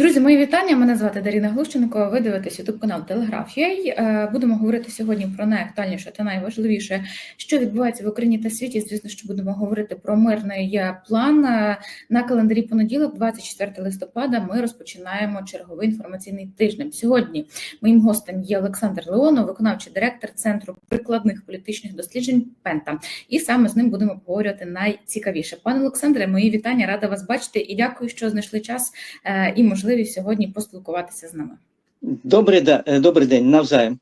Друзі, мої вітання. Мене звати Даріна Глущенко. Ви дивитесь ютуб канал Телеграфія. Е, Будемо говорити сьогодні про найактуальніше та найважливіше, що відбувається в Україні та світі. Звісно, що будемо говорити про мирний план Е, на календарі. Понеділок, 24 листопада. Ми розпочинаємо черговий інформаційний тиждень. Сьогодні моїм гостем є Олександр Леонов, виконавчий директор центру прикладних політичних досліджень Пента. І саме з ним будемо обговорювати найцікавіше. Пане Олександре, мої вітання, рада вас бачити і дякую, що знайшли час е, і можливість сьогодні поспілкуватися з нами. Добрий, е, добрий день, навзаєм.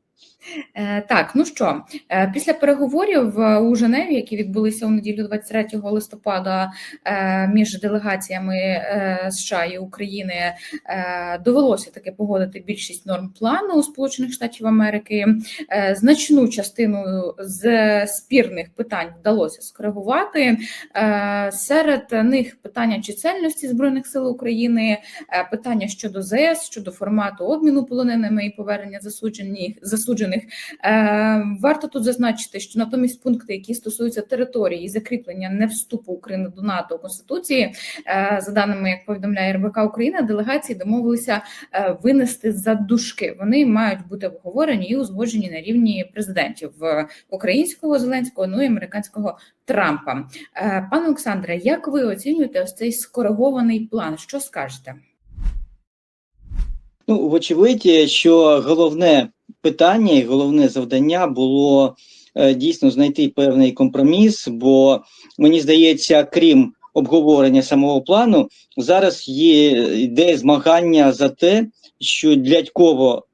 Е, Так, ну що, е, після переговорів е, у Женеві, які відбулися у неділю 23 листопада між делегаціями США і України, довелося таки погодити більшість норм плану у Сполучених Штатів Америки. Значну частину з спірних питань вдалося скоригувати. Серед них питання чисельності збройних сил України, питання щодо ЗС, щодо формату обміну полоненими і повернення засуджених. Е, Варто тут зазначити, що натомість пункти, які стосуються території і закріплення не вступу України до НАТО у Конституції, е, за даними, як повідомляє РБК Україна, делегації домовилися е, винести за дужки. Вони мають бути обговорені і узгоджені на рівні президентів українського Зеленського, ну і американського Трампа. Пане Олександре, як ви оцінюєте ось цей скоригований план? Що скажете? Ну, вочевидь, що головне питання і головне завдання було е, дійсно знайти певний компроміс, бо мені здається, крім обговорення самого плану, зараз є йде змагання за те, що дядьково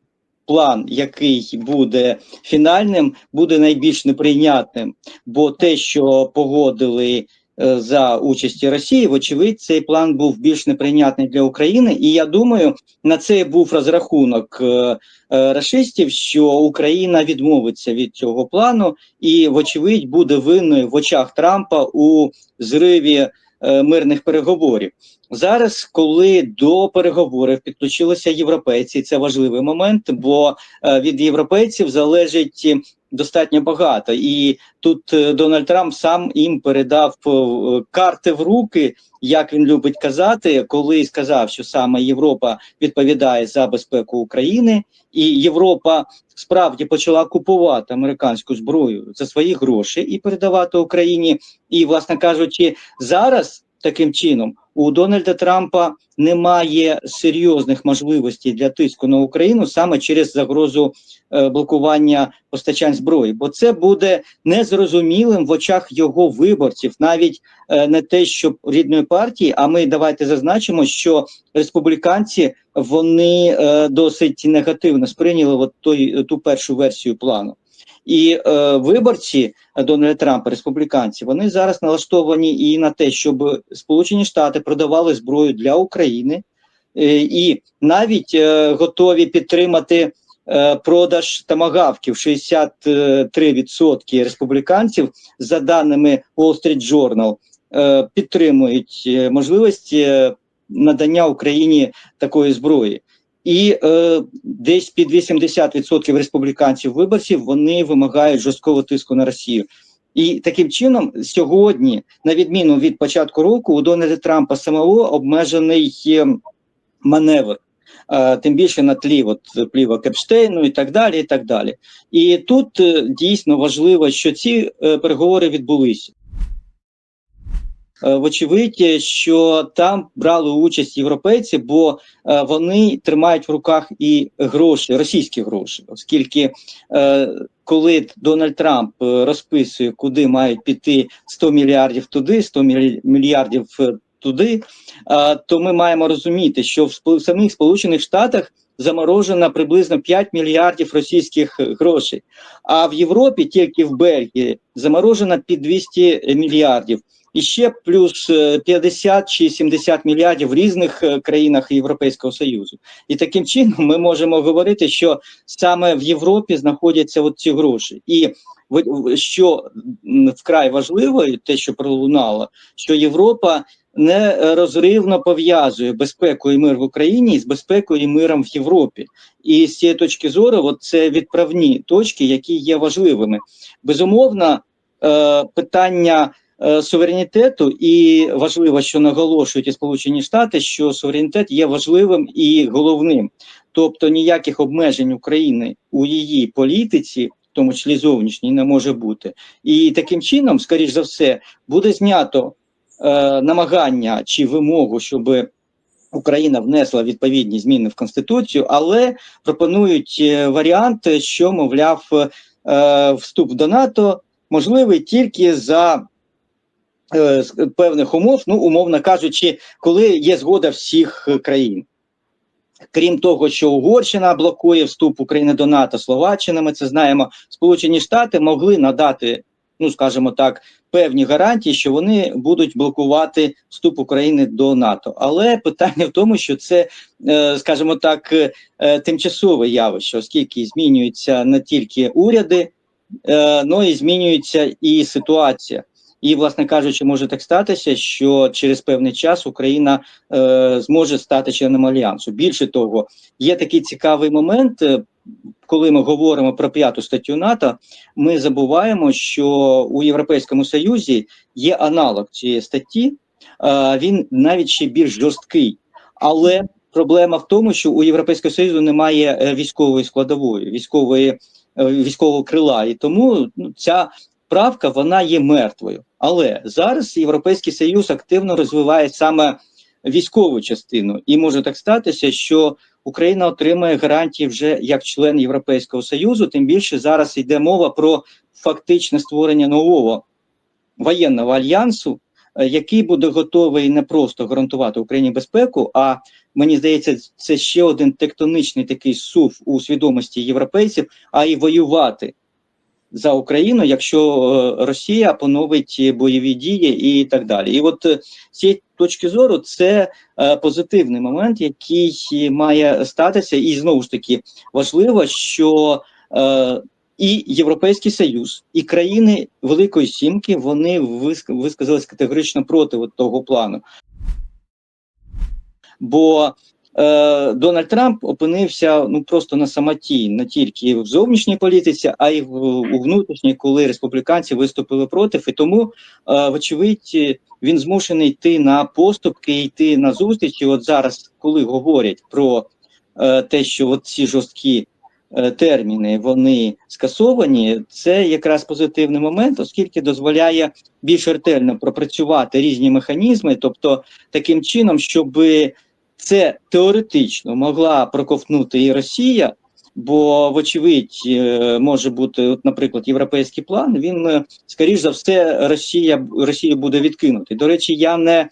план, який буде фінальним, буде найбільш неприйнятним, бо те, що погодили за участі Росії, вочевидь, цей план був більш неприйнятний для України, і я думаю, на це був розрахунок е, е, рашистів, що Україна відмовиться від цього плану, і, вочевидь, буде винною в очах Трампа у зриві е, мирних переговорів. Зараз, коли до переговорів підключилися європейці, це важливий момент, бо е, від європейців залежить е, достатньо багато, і тут е, Дональд Трамп сам їм передав е, карти в руки, як він любить казати, коли сказав, що саме Європа відповідає за безпеку України, і Європа справді почала купувати американську зброю за свої гроші і передавати Україні. І, власне кажучи, зараз таким чином у Дональда Трампа немає серйозних можливостей для тиску на Україну саме через загрозу е, блокування постачань зброї, бо це буде незрозумілим в очах його виборців, навіть е, не те, що рідної партії. А ми давайте зазначимо, що республіканці вони е, досить негативно сприйняли от той ту першу версію плану. І е, виборці Дональда Трампа, республіканці, вони зараз налаштовані і на те, щоб Сполучені Штати продавали зброю для України, е, і навіть е, готові підтримати е, продаж тамагавків 63% республіканців, за даними Wall Street Journal, е, підтримують е, можливість надання Україні такої зброї. І е, десь під 80% республіканців виборців вони вимагають жорсткого тиску на Росію. І таким чином, сьогодні, на відміну від початку року, у Дональда Трампа самого обмежений маневр, е, тим більше на тлі от, плівок Епштейну і так далі. І так далі. І тут е, дійсно важливо, що ці е, переговори відбулися. Е, Вочевидь, що там брали участь європейці, бо е, вони тримають в руках і гроші, російські гроші, оскільки е, коли Дональд Трамп е, розписує, куди мають піти 100 мільярдів туди, 100 мільярдів е, туди, е, то ми маємо розуміти, що в самих Сполучених Штатах заморожено приблизно 5 мільярдів російських е, грошей, а в Європі, тільки в Бельгії, заморожено під 200 мільярдів. І ще плюс е, 50 чи 70 мільярдів в різних е, країнах Європейського Союзу. І таким чином ми можемо говорити, що саме в Європі знаходяться от ці гроші. І що вкрай важливо, те, що пролунало, що Європа нерозривно пов'язує безпеку і мир в Україні з безпекою і миром в Європі. І з цієї точки зору, от це відправні точки, які є важливими. Безумовно, е, питання е, суверенітету, і важливо, що наголошують і Сполучені Штати, що суверенітет є важливим і головним. Тобто ніяких обмежень України у її політиці, в тому числі зовнішній, не може бути. І таким чином, скоріш за все, буде знято е, намагання чи вимогу, щоб Україна внесла відповідні зміни в Конституцію, але пропонують е, варіант, що, мовляв, е, вступ до НАТО можливий тільки за е, з певних умов, ну, умовно кажучи, коли є згода всіх е, країн. Крім того, що Угорщина блокує вступ України до НАТО, Словаччина, ми це знаємо, Сполучені Штати могли надати, ну скажімо так, певні гарантії, що вони будуть блокувати вступ України до НАТО. Але питання в тому, що це, е, скажімо так, е, тимчасове явище, оскільки змінюються не тільки уряди, але і змінюється і ситуація. І, власне кажучи, може так статися, що через певний час Україна е, зможе стати членом альянсу. Більше того, є такий цікавий момент, е, коли ми говоримо про п'яту статтю НАТО, ми забуваємо, що у Європейському Союзі є аналог цієї статті, е, він навіть ще більш жорсткий. Але проблема в тому, що у Європейського Союзу немає е, військової складової, військової військового крила, і тому ну, ця правка вона є мертвою. Але зараз Європейський Союз активно розвиває саме військову частину, і може так статися, що Україна отримає гарантії вже як член Європейського Союзу. Тим більше зараз йде мова про фактичне створення нового воєнного альянсу, е, який буде готовий не просто гарантувати Україні безпеку, а мені здається, це ще один тектоничний такий сув у свідомості європейців, а й воювати за Україну, якщо е, Росія поновить бойові дії і так далі. І от е, з цієї точки зору це е, позитивний момент, який має статися, і знову ж таки важливо, що е, і Європейський Союз, і країни Великої Сімки вони виск- висказались категорично проти от того плану. Бо е, Дональд Трамп опинився ну просто на самоті, не тільки в зовнішній політиці, а й в, у внутрішній, коли республіканці виступили проти. І тому, е, вочевидь, він змушений йти на поступки, йти на зустрічі. От зараз, коли говорять про е, те, що от ці жорсткі е, терміни вони скасовані, це якраз позитивний момент, оскільки дозволяє більш ретельно пропрацювати різні механізми, тобто таким чином, щоби це теоретично могла проковтнути і Росія, бо, вочевидь, е, може бути, от, наприклад, європейський план. Він е, скоріш за все, Росія Росію буде відкинути. До речі, я не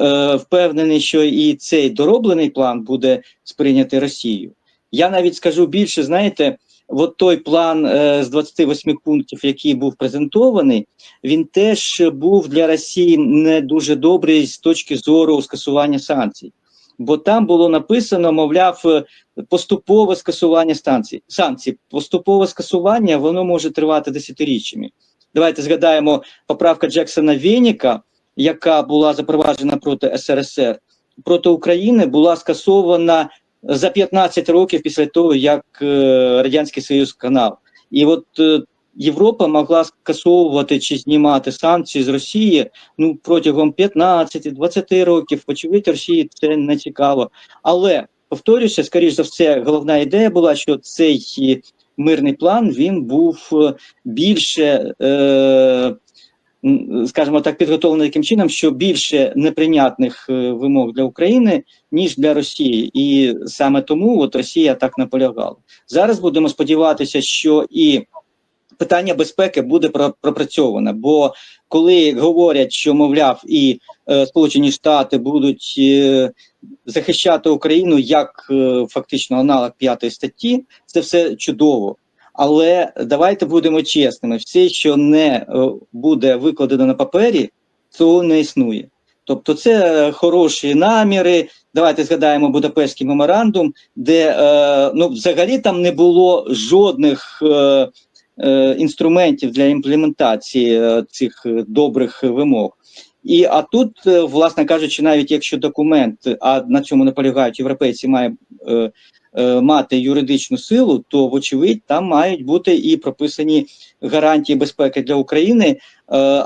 е, впевнений, що і цей дороблений план буде сприйнятий Росією. Я навіть скажу більше, знаєте. От той план е, з 28 пунктів, який був презентований, він теж був для Росії не дуже добрий з точки зору скасування санкцій бо там було написано, мовляв, е, поступове скасування станцій. санкцій. Поступове скасування воно може тривати десятиріччями. Давайте згадаємо поправка Джексона Веніка, яка була запроваджена проти СРСР, проти України була скасована за 15 років після того, як е, Радянський Союз канав. І от е, Європа могла скасовувати чи знімати санкції з Росії ну протягом 15-20 років. Вочевидь, Росії це не цікаво. Але повторюся, скоріш за все, головна ідея була, що цей мирний план він був е, більше. Е, Скажімо так, підготовлений таким чином, що більше неприйнятних е, вимог для України ніж для Росії, і саме тому от Росія так наполягала. Зараз будемо сподіватися, що і питання безпеки буде пропрацьоване. Бо коли говорять, що мовляв, і е, Сполучені Штати будуть е, захищати Україну як е, фактично аналог п'ятої статті, це все чудово. Але давайте будемо чесними: все, що не е, буде викладено на папері, цього не існує. Тобто, це хороші наміри. Давайте згадаємо Будапештський меморандум, де е, ну взагалі там не було жодних. Е, інструментів для імплементації е, цих е, добрих вимог. І а тут, е, власне кажучи, навіть якщо документ, а на цьому наполягають європейці, має е, е, мати юридичну силу, то вочевидь там мають бути і прописані гарантії безпеки для України, е,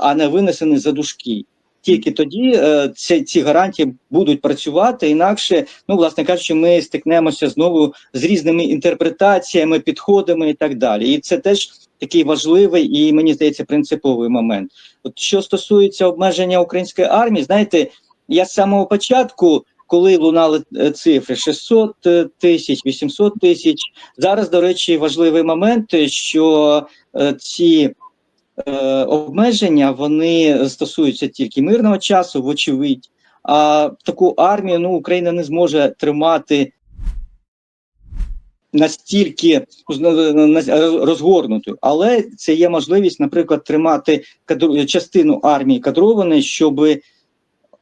а не винесені за дужки. Тільки тоді е, ці, ці гарантії будуть працювати інакше, ну власне кажучи, ми стикнемося знову з різними інтерпретаціями, підходами і так далі. І це теж такий важливий і мені здається принциповий момент. От що стосується обмеження української армії, знаєте, я з самого початку, коли лунали е, цифри 600 тисяч, 800 тисяч, зараз, до речі, важливий момент, що е, ці е, обмеження вони стосуються тільки мирного часу, вочевидь. А таку армію ну, Україна не зможе тримати настільки розгорнутою, але це є можливість, наприклад, тримати кадру, частину армії кадрованої, щоб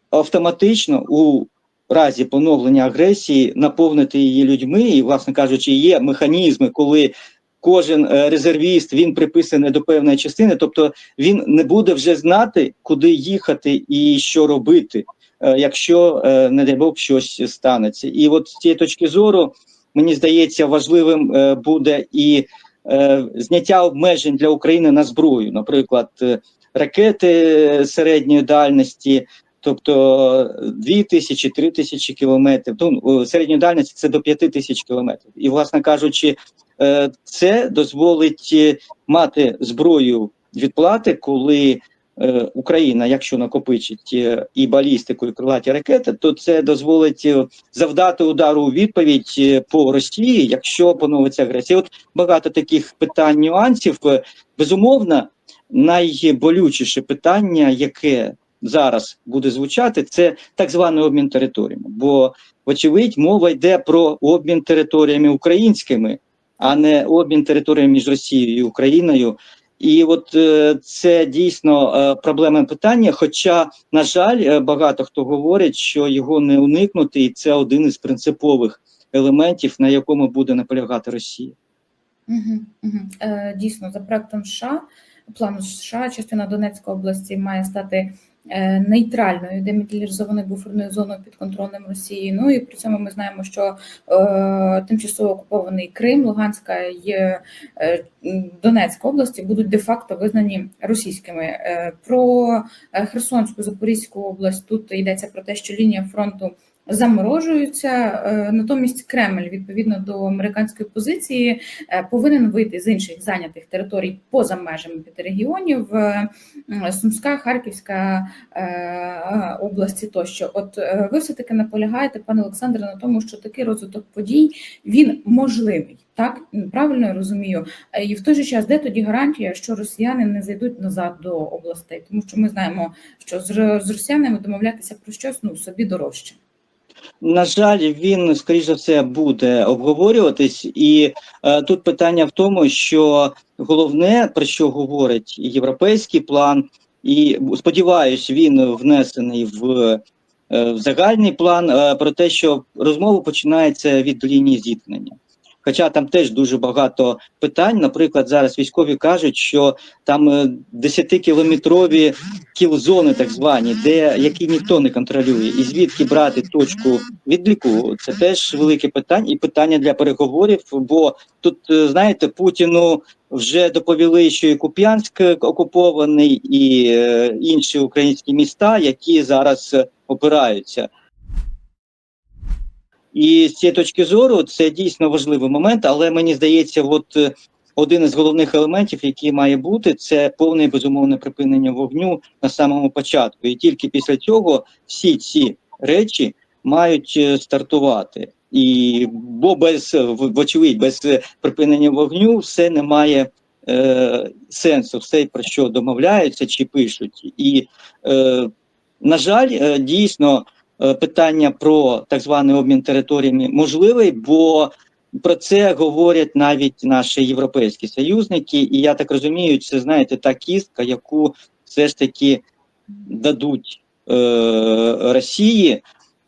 автоматично у разі поновлення агресії наповнити її людьми, і, власне кажучи, є механізми, коли кожен е, резервіст він приписаний до певної частини, тобто він не буде вже знати, куди їхати і що робити, е, якщо е, не дай Бог щось станеться. І от з цієї точки зору мені здається важливим буде і зняття обмежень для України на зброю, наприклад, ракети середньої дальності. Тобто 2 тисячі, 3 тисячі кілометрів, ну, середньої дальності це до 5 тисяч кілометрів. І, власне кажучи, це дозволить мати зброю відплати, коли Україна, якщо накопичить і балістику, і крилаті ракети, то це дозволить завдати удару у відповідь по Росії, якщо поновиться агресія. От багато таких питань, нюансів. Безумовно, найболючіше питання, яке зараз буде звучати, це так званий обмін територіями. Бо, вочевидь, мова йде про обмін територіями українськими, а не обмін територіями між Росією і Україною. І от е, це дійсно е, проблемне питання. Хоча, на жаль, е, багато хто говорить, що його не уникнути, і це один із принципових елементів, на якому буде наполягати Росія. Е, Дійсно, за проектом США, плану США, частина Донецької області має стати нейтральною демілітаризованою буферною зоною під контролем Росії. Ну і при цьому ми знаємо, що е, тимчасово окупований Крим, Луганська і е, Донецька області будуть де-факто визнані російськими. Е, про Херсонську Запорізьку область тут йдеться про те, що лінія фронту заморожуються. Е, натомість Кремль відповідно до американської позиції е, повинен вийти з інших зайнятих територій поза межами п'яти регіонів е, Сумська, Харківська області. Тощо, от ви все таки наполягаєте, пане Олександре, на тому, що такий розвиток подій він можливий. Так правильно я розумію, і в той же час, де тоді гарантія, що росіяни не зайдуть назад до областей, тому що ми знаємо, що з росіянами домовлятися про щось ну собі дорожче. На жаль, він скоріш за все буде обговорюватись, і е, тут питання в тому, що головне про що говорить європейський план, і сподіваюсь, він внесений в, е, в загальний план е, про те, що розмова починається від лінії зіткнення. Хоча там теж дуже багато питань. Наприклад, зараз військові кажуть, що там 10-кілометрові кіл-зони, так звані, де які ніхто не контролює, і звідки брати точку відліку, це теж велике питання і питання для переговорів. Бо тут е, знаєте, Путіну вже доповіли, що і Куп'янськ окупований, і е, інші українські міста, які зараз опираються. І з цієї точки зору це дійсно важливий момент, але мені здається, от е, один із головних елементів, який має бути, це повне безумовне припинення вогню на самому початку. І тільки після цього всі ці речі мають е, стартувати. І бо без вочевидь, без припинення вогню все не має е, сенсу, все про що домовляються чи пишуть. І, е, на жаль, е, дійсно. Е, питання про так званий обмін територіями можливий, бо про це говорять навіть наші європейські союзники, і я так розумію, це знаєте та кістка, яку все ж таки дадуть е, Росії.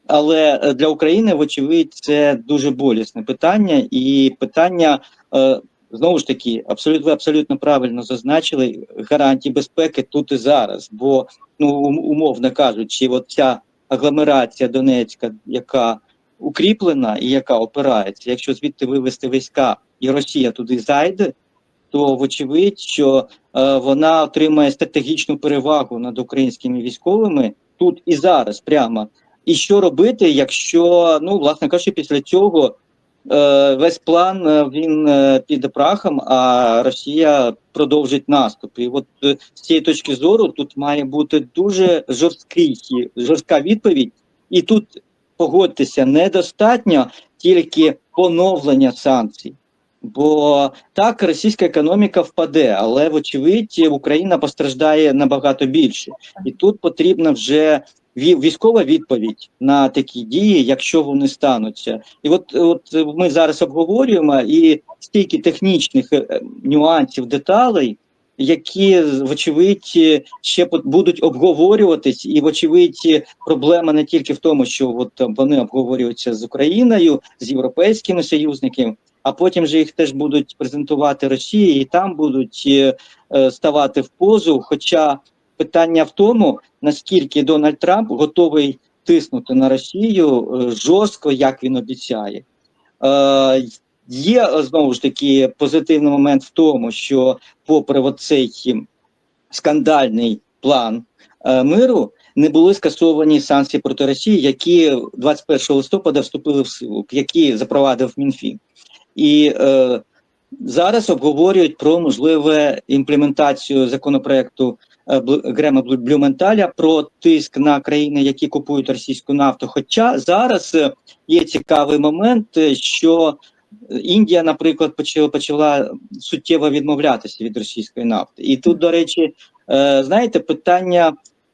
Але для України, вочевидь, це дуже болісне питання, і питання е, знову ж таки абсолютно ви абсолютно правильно зазначили гарантії безпеки тут і зараз. Бо ну умовно кажучи, от ця агломерація Донецька, яка укріплена і яка опирається. Якщо звідти вивести війська і Росія туди зайде, то вочевидь, що е, вона отримає стратегічну перевагу над українськими військовими тут і зараз прямо. І що робити, якщо ну власне кажучи, після цього весь план е, він е, піде прахом, а Росія продовжить наступ. І от е, з цієї точки зору тут має бути дуже жорсткий жорстка відповідь, і тут погодьтеся, недостатньо тільки поновлення санкцій. Бо так російська економіка впаде, але вочевидь Україна постраждає набагато більше, і тут потрібна вже військова відповідь на такі дії, якщо вони стануться. І от, от ми зараз обговорюємо і стільки технічних е, нюансів, деталей, які вочевидь ще пот- будуть обговорюватись, і вочевидь проблема не тільки в тому, що от вони обговорюються з Україною, з європейськими союзниками. А потім же їх теж будуть презентувати Росії, і там будуть е, е, ставати в позу. Хоча питання в тому, наскільки Дональд Трамп готовий тиснути на Росію е, жорстко, як він обіцяє. Е, є е, знову ж таки позитивний момент в тому, що, попри оцей скандальний план е, миру, не були скасовані санкції проти Росії, які 21 листопада вступили в силу, які запровадив МінФін. І е, зараз обговорюють про можливе імплементацію законопроекту Грема Блю- Блюменталя про тиск на країни, які купують російську нафту. Хоча зараз е, є цікавий момент, е, що Індія, наприклад, почала, почала суттєво відмовлятися від російської нафти. І тут, до речі, е, знаєте, питання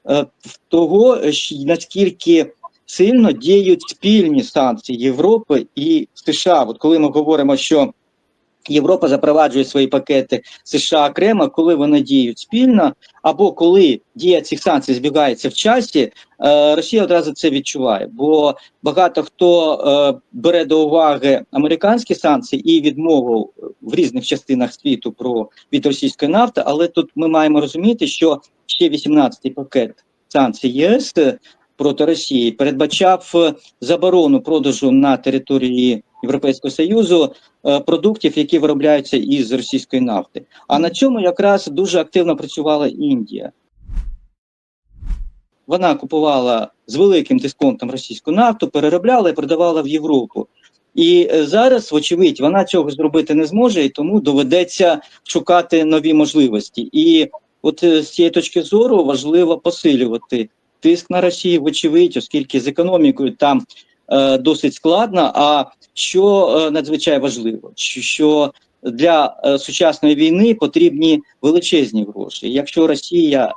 е, того, наскільки сильно діють спільні санкції Європи і США. От коли ми говоримо, що Європа запроваджує свої пакети США окремо, коли вони діють спільно, або коли дія цих санкцій збігається в часі, е, Росія одразу це відчуває. Бо багато хто е, бере до уваги американські санкції і відмову в різних частинах світу про від російської нафти, але тут ми маємо розуміти, що ще 18-й пакет санкцій ЄС проти Росії передбачав е, заборону продажу на території Європейського Союзу е, продуктів, які виробляються із російської нафти. А на цьому якраз дуже активно працювала Індія. Вона купувала з великим дисконтом російську нафту, переробляла і продавала в Європу. І е, зараз, вочевидь, вона цього зробити не зможе, і тому доведеться шукати нові можливості. І от з цієї точки зору важливо посилювати тиск на Росію, вочевидь, оскільки з економікою там е, досить складно. А що е, надзвичай важливо, що для е, сучасної війни потрібні величезні гроші. Якщо Росія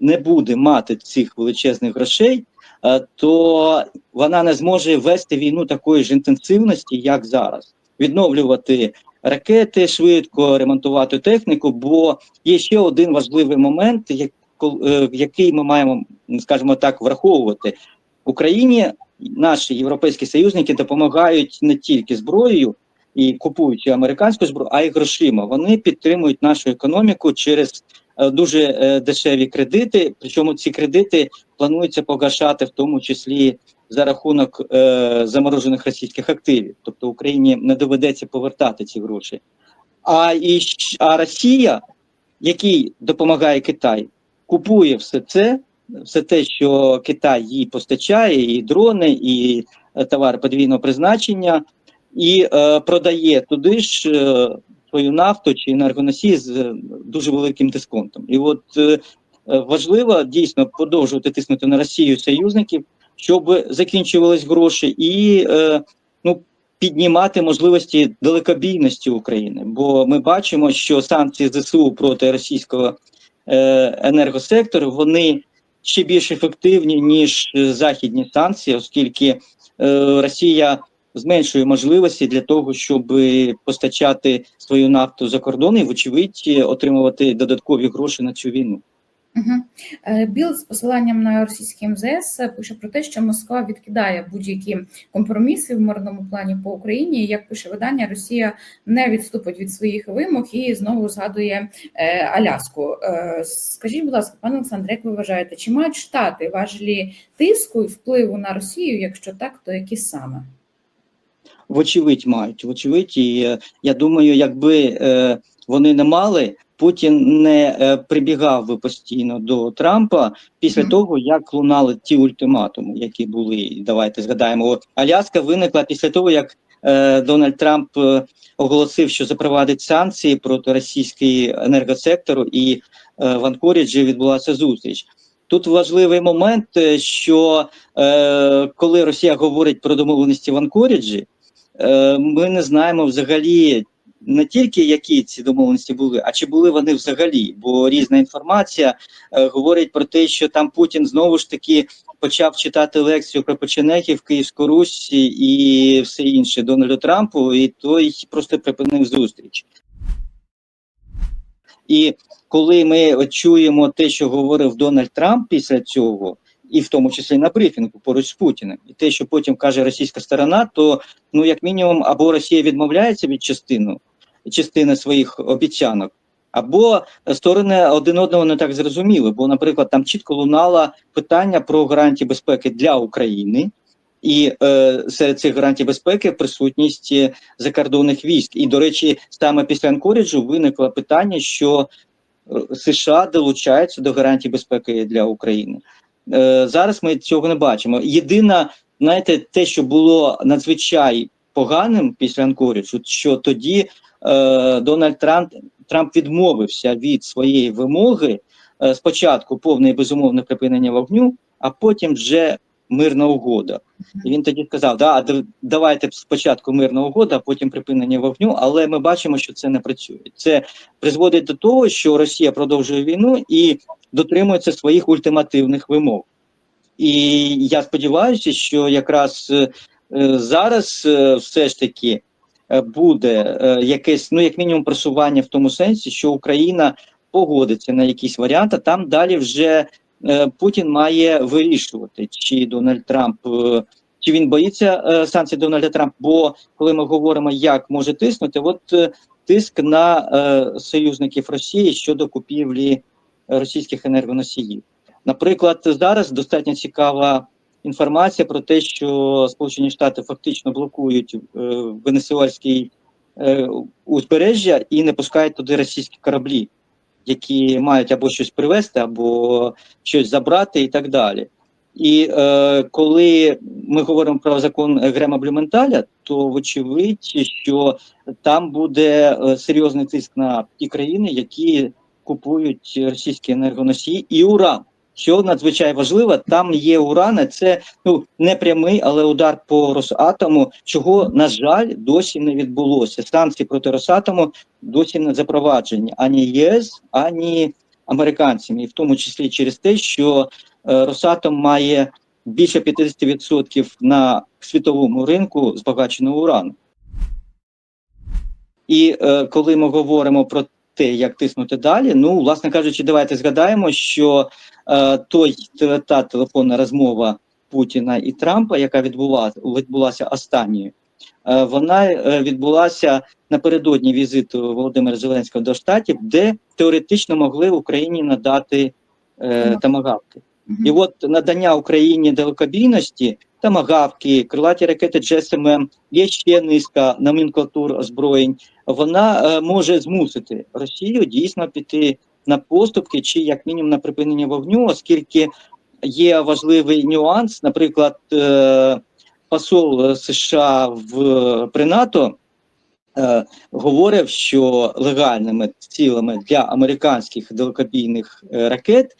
не буде мати цих величезних грошей, е, то вона не зможе вести війну такої ж інтенсивності, як зараз, відновлювати ракети швидко, ремонтувати техніку. Бо є ще один важливий момент, е, який ми маємо, скажімо так, враховувати Україні. Наші європейські союзники допомагають не тільки зброєю і купують американську зброю, а й грошима. Вони підтримують нашу економіку через е, дуже е, дешеві кредити. Причому ці кредити планується погашати в тому числі за рахунок е, заморожених російських активів. Тобто Україні не доведеться повертати ці гроші. А і а Росія, який допомагає Китай, купує все це, все те, що Китай їй постачає, і дрони, і е, товари подвійного призначення, і е, продає туди ж е, свою нафту чи енергоносії з е, дуже великим дисконтом. І от е, важливо дійсно продовжувати тиснути на Росію союзників, щоб закінчувались гроші, і е, ну, піднімати можливості далекобійності України. Бо ми бачимо, що санкції ЗСУ проти російського е, енергосектору вони ще більш ефективні ніж е, західні санкції, оскільки е, Росія зменшує можливості для того, щоб постачати свою нафту за кордон і, вочевидь, отримувати додаткові гроші на цю війну. Угу. Біл з посиланням на російський МЗС пише про те, що Москва відкидає будь-які компроміси в мирному плані по Україні. Як пише видання, Росія не відступить від своїх вимог і знову згадує е, Аляску. Е, скажіть, будь ласка, пане Олександре, як ви вважаєте, чи мають штати важелі тиску і впливу на Росію? Якщо так, то які саме? Вочевидь, мають. Вочевидь, і е, я думаю, якби е, вони не мали. Путін не е, прибігав би постійно до Трампа після Мгм. того, як лунали ті ультиматуми, які були. Давайте згадаємо. От Аляска виникла після того, як е, Дональд Трамп е, оголосив, що запровадить санкції проти російського енергосектору, і е, в Анкоріджі відбулася зустріч. Тут важливий момент, е, що е, коли Росія говорить про домовленості в Анкоріджі, е, ми не знаємо взагалі не тільки які ці домовленості були, а чи були вони взагалі. Бо різна інформація е, говорить про те, що там Путін знову ж таки почав читати лекцію про печенегів, Київську Русь і все інше Дональду Трампу, і той просто припинив зустріч. І коли ми чуємо те, що говорив Дональд Трамп після цього, і в тому числі на брифінгу поруч з Путіним, і те, що потім каже російська сторона, то ну як мінімум або Росія відмовляється від частину частини своїх обіцянок, або сторони один одного не так зрозуміли. Бо, наприклад, там чітко лунало питання про гарантії безпеки для України. І е, серед цих гарантій безпеки присутність е, закордонних військ. І, до речі, саме після Анкоріджу виникло питання, що е, США долучаються до гарантій безпеки для України. Е, зараз ми цього не бачимо. Єдине, знаєте, те, що було надзвичай поганим після Анкоріджу, що тоді Дональд Трамп, Трамп відмовився від своєї вимоги е, спочатку повне і безумовне припинення вогню, а потім вже мирна угода. І він тоді сказав: да, давайте спочатку мирна угода, а потім припинення вогню. Але ми бачимо, що це не працює. Це призводить до того, що Росія продовжує війну і дотримується своїх ультимативних вимог. І я сподіваюся, що якраз е, е, зараз е, все ж таки е, буде е, якесь, ну як мінімум, просування в тому сенсі, що Україна погодиться на якісь варіанти. Там далі вже е, Путін має вирішувати, чи Дональд Трамп. е, Чи він боїться е, санкцій Дональда Трампа? Бо коли ми говоримо, як може тиснути, от е, тиск на е, союзників Росії щодо купівлі російських енергоносіїв. Наприклад, зараз достатньо цікава інформація про те, що Сполучені Штати фактично блокують е, венесуельський е, узбережжя і не пускають туди російські кораблі, які мають або щось привезти, або щось забрати, і так далі. І е, коли ми говоримо про закон Грема Блюменталя, то вочевидь, що там буде е, серйозний тиск на ті країни, які купують російські енергоносії і уран. Що надзвичай важливо, там є уран, а це ну не прямий, але удар по Росатому, чого на жаль досі не відбулося. Санкції проти Росатому досі не запроваджені ані ЄС, ані американцями, і в тому числі через те, що е, Росатом має більше 50% на світовому ринку збагаченого урану. І е, коли ми говоримо про те, як тиснути далі, ну, власне кажучи, давайте згадаємо, що е, той та телефонна розмова Путіна і Трампа, яка відбулася, відбулася останньою, е, вона е, відбулася напередодні візиту Володимира Зеленського до штатів, де теоретично могли Україні надати е, тамагавки. І от надання Україні далекобійності, тамагавки, крилаті ракети GSMM, є ще низка номенклатур озброєнь. Вона е, може змусити Росію дійсно піти на поступки чи як мінімум на припинення вогню, оскільки є важливий нюанс. Наприклад, е, посол США в при НАТО е, говорив, що легальними цілими для американських далекобійних ракет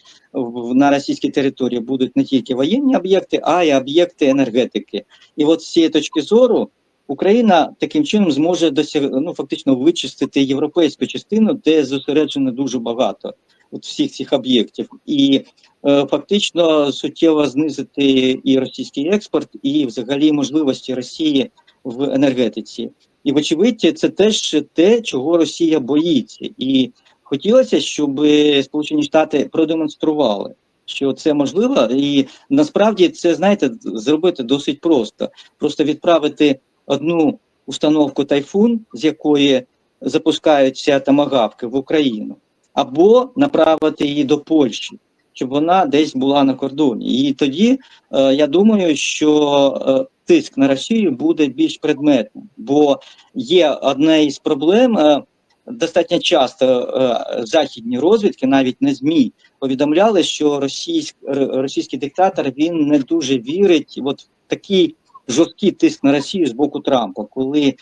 на російській території будуть не тільки воєнні об'єкти, а й об'єкти енергетики. І от з цієї точки зору Україна таким чином зможе досяг... ну, фактично вичистити європейську частину, де зосереджено дуже багато от всіх цих об'єктів, і е, фактично суттєво знизити і російський експорт, і взагалі можливості Росії в енергетиці. І вочевидь, це теж те, чого Росія боїться. І хотілося, щоб Сполучені Штати продемонстрували, що це можливо, і насправді це знаєте зробити досить просто. Просто відправити одну установку тайфун, з якої запускаються тамагавки в Україну, або направити її до Польщі, щоб вона десь була на кордоні. І тоді е, я думаю, що е, тиск на Росію буде більш предметним, бо є одна із проблем. Е, Достатньо часто е, західні розвідки, навіть не змі, повідомляли, що російськ, російський диктатор він не дуже вірить от в такий жорсткий тиск на Росію з боку Трампа, коли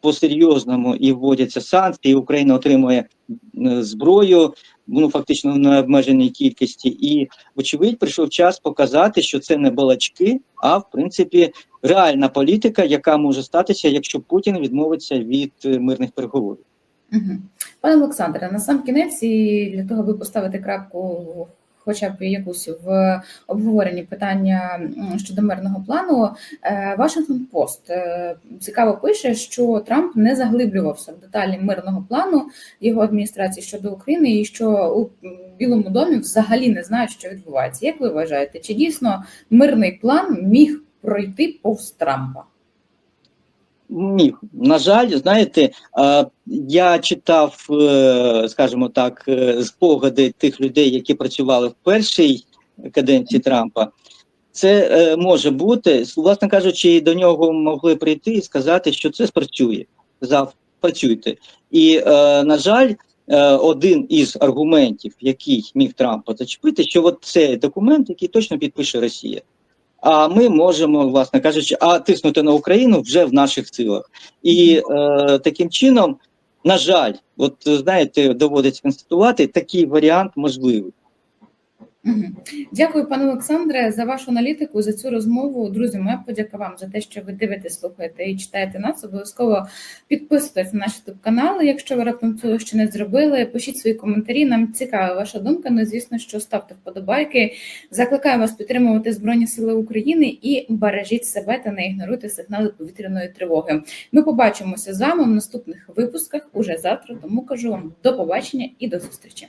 по-серйозному і вводяться санкції, і Україна отримує е, зброю, ну фактично в необмеженій кількості. І, вочевидь, прийшов час показати, що це не балачки, а в принципі реальна політика, яка може статися, якщо Путін відмовиться від е, мирних переговорів. Мгм. Пане Олександре, на сам кінець, і для того, аби поставити крапку, хоча б якусь в обговоренні питання щодо мирного плану, е, Вашингтон Пост е, цікаво пише, що Трамп не заглиблювався в деталі мирного плану його адміністрації щодо України, і що у Білому домі взагалі не знають, що відбувається. Як ви вважаєте, чи дійсно мирний план міг пройти повз Трампа? Ні, на жаль, знаєте, я читав, е, скажімо так, е, спогади тих людей, які працювали в першій каденції Трампа. Це е, може бути, власне кажучи, до нього могли прийти і сказати, що це спрацює. Сказав, працюйте. І, на жаль, один із аргументів, який міг Трампа зачепити, що от цей документ, який точно підпише Росія. А ми можемо, власне кажучи, а тиснути на Україну вже в наших силах. І е, таким чином, на жаль, от знаєте, доводиться констатувати, такий варіант можливий. Дякую, пане Олександре, за вашу аналітику, за цю розмову. Друзі, моя подяка вам за те, що ви дивитесь, слухаєте і читаєте нас. Обов'язково підписуйтесь на наш youtube канал, якщо ви раптом цього ще не зробили. Пишіть свої коментарі. Нам цікава ваша думка. Ну, звісно, що ставте вподобайки. Закликаю вас підтримувати Збройні Сили України і бережіть себе та не ігноруйте сигнали повітряної тривоги. Ми побачимося з вами в наступних випусках уже завтра. Тому кажу вам до побачення і до зустрічі.